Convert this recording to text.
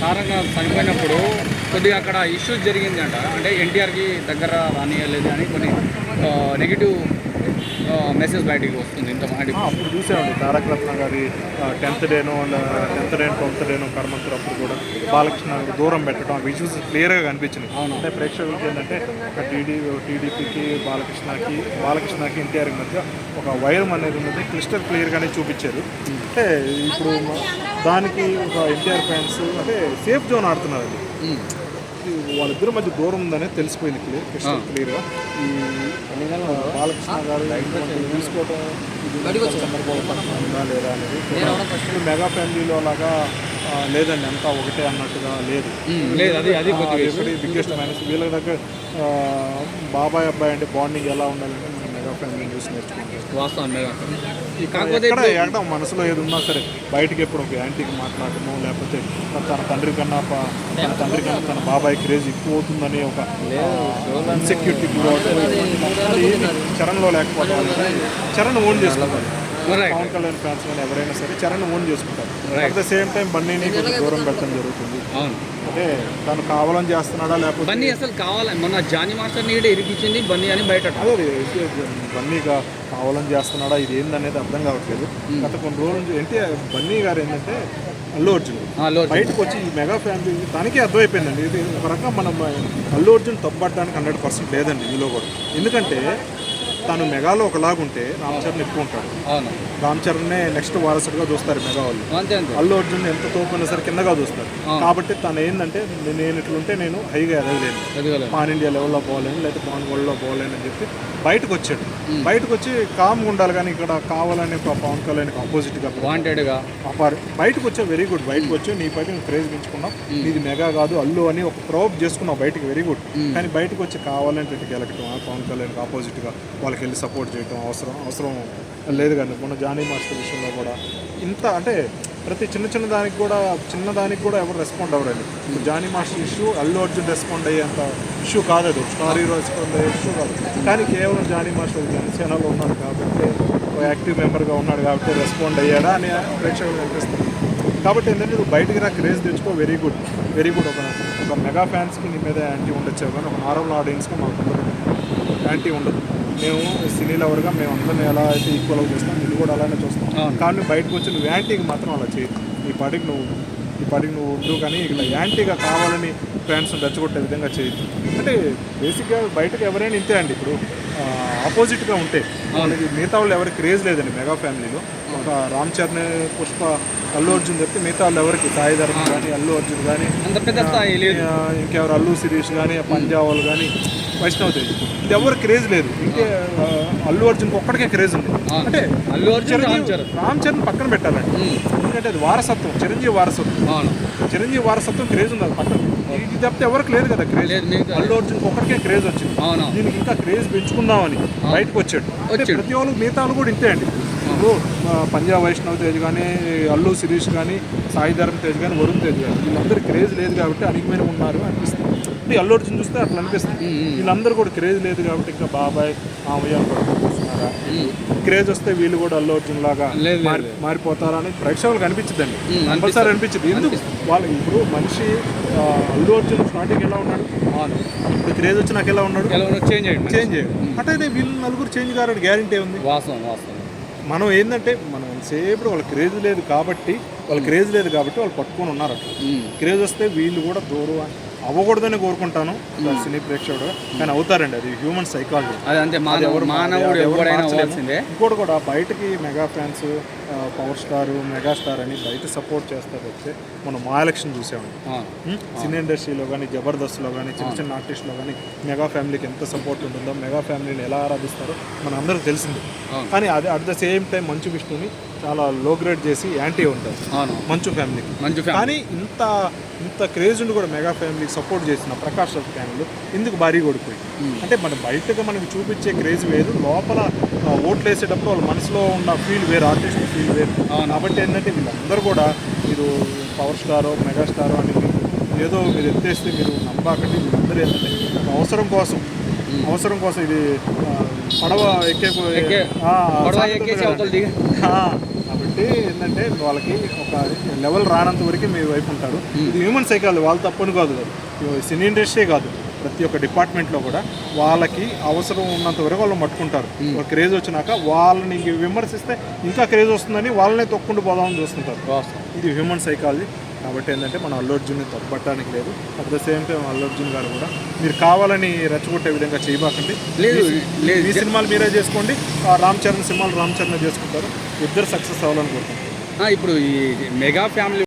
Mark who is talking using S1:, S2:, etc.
S1: తారక చనిపోయినప్పుడు కొద్దిగా అక్కడ ఇష్యూస్ జరిగింది అంట అంటే ఎన్టీఆర్కి దగ్గర రానియలేదు అని కొన్ని నెగిటివ్ మెసేజ్ బయటికి వస్తుంది ఇంత
S2: అప్పుడు చూసామండి తారక రత్న గారి టెన్త్ డేను టెన్త్ డే ట్వెల్త్ డేను కర్మంతరం అప్పుడు కూడా బాలకృష్ణ దూరం పెట్టడం ఆ విజువల్స్ క్లియర్గా కనిపించినాయి. అంటే ప్రేక్షకులకి ఏంటంటే ఒక టీడీ టీడీపీకి బాలకృష్ణకి బాలకృష్ణకి ఎన్టీఆర్ మధ్య ఒక వైరం అనేది ఉన్నది క్లిస్టర్ క్లియర్గానే చూపించారు. అంటే ఇప్పుడు దానికి ఒక ఎన్టీఆర్ ఫ్యాన్స్ అంటే సేఫ్ జోన్ ఆడుతున్నారు అది. వాళ్ళిద్దరి మధ్య దూరం ఉందనే తెలిసిపోయింది క్లియర్ క్రిస్టల్ క్లియర్గా ఈ బాలకృష్ణ గారు తీసుకోవడం లేదా అనేది మెగా ఫ్యామిలీలో లాగా ఆ, లేదండి అంతా ఒకటే అన్నట్టుగా లేదు.
S1: ఉమ్, లేదు అది అది కొద్దిగా
S2: బిగ్గెస్ట్ మైనస్ వీళ్ళ దగ్గర బాబాయ్ అబ్బాయి అంటే బాండింగ్ ఎలా ఉండాలంటే చూసి నేర్చుకుంటాం
S1: వాస్తవం కాకపోతే
S2: ఎక్కడ మనసులో ఏది ఉన్నా సరే బయటకి ఎప్పుడు ఒక యాంటీకి మాట్లాడటము లేకపోతే తన తండ్రి కన్నా తన తండ్రి కన్నా తన బాబాయ్ క్రేజ్ ఎక్కువ అవుతుందని ఒక ఇన్సెక్యూరిటీ చరణ్లో లేకపోవడం అనేది Charan own
S1: Right.
S2: Pawan Kalyan fans కానీ ఎవరైనా సరే చరణ్ ఓన్ చేసుకుంటారు. అట్ ద సేమ్ టైం బన్నీని కొంచెం దూరం పెట్టడం జరుగుతుంది.
S1: అవును.
S2: అంటే తను కావాలని చేస్తున్నాడా లేకపోతే
S1: బన్నీ అసలు కావాలి. మొన్న జానీ మాస్టర్ నీడ ఇరికిచ్చింది బన్నీ అని బయట
S2: అదే అదే, బన్నీ గా- కావాలని చేస్తున్నాడా ఇది ఏందనేది అర్థం కావట్లేదు. గత కొన్ని రోజుల నుంచి ఎన్టీఆర్ బన్నీ గారు ఏంటంటే అల్లు అర్జున్. బయటకు వచ్చి ఈ మెగా ఫ్యామిలీ తనకే అర్థమైపోయిందండి. ఇది ఒక రకంగా మనం అల్లు అర్జున్ తప్పడానికి హండ్రెడ్ పర్సెంట్ లేదండి. ఇందులో కూడా. ఎందుకంటే తను మెగాలో ఒకలాగుంటే రామ్ చరణ్ ఎక్కువ ఉంటాడు. రామ్ చరణ్నే నెక్స్ట్ వారసుడిగా చూస్తారు మెగా వాళ్ళు. అల్లు అర్జున్ ఎంత తోపున్నా సరే కిందగా చూస్తారు. కాబట్టి తను ఏంటంటే నేను ఇట్లుంటే నేను హైగా ఎదగలేను. పాన్ ఇండియా లెవెల్లో పోలేను లేకపోతే పాన్ వరల్డ్లో పోలేను అని చెప్పి బయటకు వచ్చాడు బయటకు వచ్చి కామ్గా ఉండాలి కానీ ఇక్కడ కావాలని పవన్ కళ్యాణ్ ఆపోజిట్గా
S1: వాంటెడ్గా
S2: అపార్ బయటకు వచ్చా వెరీ గుడ్ బయటకు వచ్చి నీ పైన క్రేజ్ పెంచుకున్నావు. నీది మెగా కాదు అల్లు అని ఒక ప్రోప్ చేసుకున్నావు బయటకు వెరీ గుడ్ కానీ బయటకు వచ్చి కావాలంటే గెలకటం పవన్ కళ్యాణ్కి ఆపోజిట్గా వాళ్ళకి వెళ్ళి సపోర్ట్ చేయటం అవసరం అవసరం లేదు కానీ మొన్న జానీ మాస్టర్ విషయంలో కూడా ఇంత అంటే ప్రతి చిన్న చిన్న దానికి కూడా చిన్న దానికి కూడా ఎవరు రెస్పాండ్ అవ్వరండి. ఇప్పుడు Jani master issue Allu Arjun respond అయ్యేంత ఇష్యూ కాదు అది స్టార్ హీరో రెస్పాండ్ అయ్యే ఇష్యూ కాదు కానీ కేవలం జానీ మాస్టర్ జనసేనలో ఉన్నాడు కాబట్టి ఒక యాక్టివ్ మెంబర్గా ఉన్నాడు కాబట్టి రెస్పాండ్ అయ్యాడా అని ప్రేక్షకులు అనిపిస్తుంది. కాబట్టి ఏంటంటే నువ్వు బయటికి నాకు క్రేజ్ తెచ్చుకో వెరీ గుడ్ వెరీ గుడ్ ఒక ఒక మెగా ఫ్యాన్స్కి నీ మీద యాంటీ ఉండొచ్చావు కానీ ఒక నార్మల్ ఆడియన్స్కి మాకు యాంటీ ఉండదు. మేము సినీ లవర్గా మేము అందరిని ఎలా అయితే ఈక్వల్గా చూస్తాం ఇది కూడా అలానే చూస్తాం. కానీ బయటకు వచ్చి నువ్వు యాంటీకి మాత్రం అలా చేయదు నీ పాటికి నువ్వు నీ పాటికి నువ్వు ఉండు కానీ ఇలా యాంటీగా కావాలని ఫ్యాన్స్ రెచ్చగొట్టే విధంగా చేయొద్దు. అంటే బేసిక్గా బయటకు ఎవరైనా ఇంతే అండి. ఇప్పుడు ఆపోజిట్గా ఉంటే వాళ్ళకి మిగతా వాళ్ళు ఎవరికి క్రేజ్ లేదండి మెగా ఫ్యామిలీలో. ఒక రామ్ చరణ్ పుష్ప అల్లు అర్జున్ చెప్తే మిగతా వాళ్ళు ఎవరికి? సాయి ధర్మ కానీ అల్లు అర్జున్ కానీ ఇంకెవరు? అల్లు శిరీష్ కానీ పంజాబ్ వాళ్ళు కానీ వైష్ణవ్ తేజ్ ఇది ఎవరు క్రేజ్ లేదు. ఇంకే అల్లు అర్జున్కి ఒక్కడికే క్రేజ్ ఉంది. అంటే
S1: అల్లు అర్జున్ రామ్ చరణ్.
S2: పక్కన పెట్టాలండి. ఎందుకంటే అది వారసత్వం చిరంజీవి వారసత్వం. చిరంజీవి వారసత్వం క్రేజ్ ఉంది అది పక్కన. ఇది తప్పితే ఎవరికి లేదు కదా క్రేజ్ అల్లు అర్జున్కి ఒక్కడికే క్రేజ్ వచ్చింది.
S1: అవును.
S2: దీనికి ఇంకా క్రేజ్ పెంచుకుందామని బయటకు వచ్చాడు. ప్రతి వాళ్ళు మిగతా కూడా ఇంతే అండి. ఇప్పుడు పంజాబ్ వైష్ణవ్ తేజ్ కానీ అల్లు శిరీష్ కానీ సాయి ధరమ్ తేజ్ కానీ వరుణ్ తేజ్ కానీ వీళ్ళందరూ క్రేజ్ లేదు కాబట్టి అణిగిమైన ఉన్నారు అనిపిస్తుంది. ఇప్పుడు అల్లు అర్జున్ చూస్తే అట్లా అనిపిస్తుంది. వీళ్ళందరూ కూడా క్రేజ్ లేదు కాబట్టి ఇంకా బాబాయ్ మామయ్య కూడా చూస్తున్నారా? క్రేజ్ వస్తే వీళ్ళు కూడా అల్లు అర్జున్ లాగా మారిపోతారా అని ప్రేక్షకులకు అనిపించిందండి కంపల్సరీ అనిపించింది ఎందుకు? వాళ్ళు ఇప్పుడు మనిషి అల్లు అర్జున్ స్టార్టింగ్ ఎలా ఉన్నాడు? ఇప్పుడు క్రేజ్ వచ్చి నాకు ఎలా ఉన్నాడు?
S1: చేంజ్ చేయండి
S2: చేంజ్ చేయడు అంటే వీళ్ళు నలుగురు చేంజ్ కారని గ్యారంటీ ఉంది
S1: వాస్తవం వాస్తవం.
S2: మనం ఏంటంటే మనం సేపు వాళ్ళ క్రేజ్ లేదు కాబట్టి వాళ్ళ క్రేజ్ లేదు కాబట్టి వాళ్ళు పట్టుకొని ఉన్నారు అట్లా. క్రేజ్ వస్తే వీళ్ళు కూడా దూరం అవ్వకూడదని కోరుకుంటాను. సినీ ప్రేక్షకుడు. కానీ అవుతారండి అది హ్యూమన్ సైకాలజీ
S1: మానవుడు
S2: ఇంకోటి కూడా బయటకి mega fans power star mega star అని బయట సపోర్ట్ చేస్తారు వస్తే మనం మా ఎలక్షన్ చూసామండి? సినీ ఇండస్ట్రీలో కానీ జబర్దస్త్లో కానీ చిన్న చిన్న ఆర్టిస్ట్లో కానీ మెగా ఫ్యామిలీకి ఎంత సపోర్ట్ ఉంటుందో మెగా ఫ్యామిలీని ఎలా ఆరాధిస్తారో మన అందరికీ తెలిసింది. కానీ అది అట్ ద సేమ్ టైం మంచు విష్ణుని చాలా లో గ్రేడ్ చేసి యాంటీ ఉంటారు.
S1: అవును.
S2: మంచు ఫ్యామిలీకి
S1: మంచి
S2: కానీ ఇంత ఇంత క్రేజ్ ఉండి కూడా మెగా ఫ్యామిలీకి సపోర్ట్ చేసిన ప్రకాష్ రాజ్ ఫ్యామిలీ ఎందుకు భారీ ఓడిపోయి అంటే మన బయటగా మనకి చూపించే క్రేజ్ వేరు లోపల ఓట్లు వేసేటప్పుడు వాళ్ళ మనసులో ఉన్న ఫీల్ వేరు ఆర్టిస్ట్ ఫీల్ వేరు. కాబట్టి ఏంటంటే వీళ్ళందరూ కూడా మీరు పవర్ స్టారో మెగా స్టారో అని ఏదో మీరు ఎత్తేస్తే మీరు నమ్మాకండి. వీళ్ళందరూ ఏంటంటే అవసరం కోసం అవసరం కోసం ఇది పడవ ఎక్కే కాబట్టి ఏంటంటే వాళ్ళకి ఒక లెవెల్ రానంత వరకు మీ వైపు ఉంటారు. ఇది హ్యూమన్ సైకాలజీ వాళ్ళ తప్పని కాదు కాదు. సినీ ఇండస్ట్రీ కాదు ప్రతి ఒక్క డిపార్ట్మెంట్లో కూడా వాళ్ళకి అవసరం ఉన్నంత వరకు వాళ్ళు మట్టుకుంటారు. ఒక క్రేజ్ వచ్చినాక వాళ్ళని విమర్శిస్తే ఇంకా క్రేజ్ వస్తుందని వాళ్ళనే తొక్కుంటూ పోదామని చూస్తుంటారు. ఇది హ్యూమన్ సైకాలజీ. కాబట్టి ఏంటంటే మన అల్లు అర్జున్ని తప్పట్టడానికి లేదు. At the same time Allu Arjun garu కూడా మీరు కావాలని రెచ్చగొట్టే విధంగా చేయబాకండి.
S1: లేదు లేదు
S2: మీ సినిమాలు మీరే చేసుకోండి. ఆ రామ్ చరణ్ సినిమాలు రామ్ చరణ్ చేసుకుంటారు. ఇద్దరు సక్సెస్ అవ్వాలని
S1: ఇప్పుడు ఈ మెగా ఫ్యామిలీ